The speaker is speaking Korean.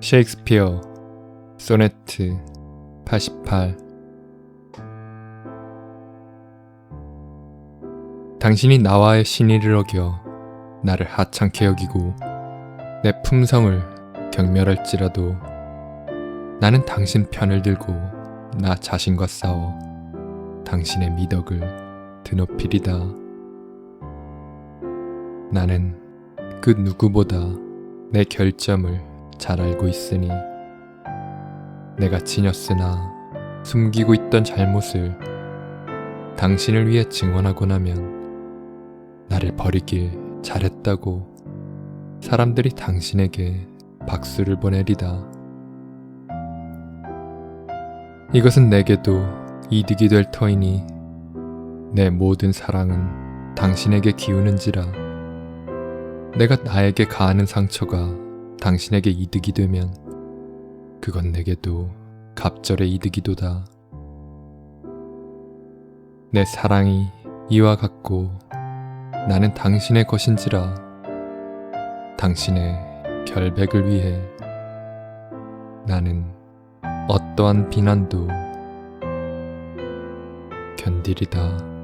셰익스피어 소네트 88 당신이 나와의 신의를 어겨 나를 하찮게 여기고 내 품성을 경멸할지라도 나는 당신 편을 들고 나 자신과 싸워 당신의 미덕을 드높이리다. 나는 그 누구보다 내 결점을 잘 알고 있으니 내가 지녔으나 숨기고 있던 잘못을 당신을 위해 증언하고 나면 나를 버리길 잘했다고 사람들이 당신에게 박수를 보내리다. 이것은 내게도 이득이 될 터이니 내 모든 사랑은 당신에게 기우는지라 내가 나에게 가하는 상처가 당신에게 이득이 되면 그건 내게도 갑절의 이득이도다. 내 사랑이 이와 같고 나는 당신의 것인지라 당신의 결백을 위해 나는 어떠한 비난도 견디리다.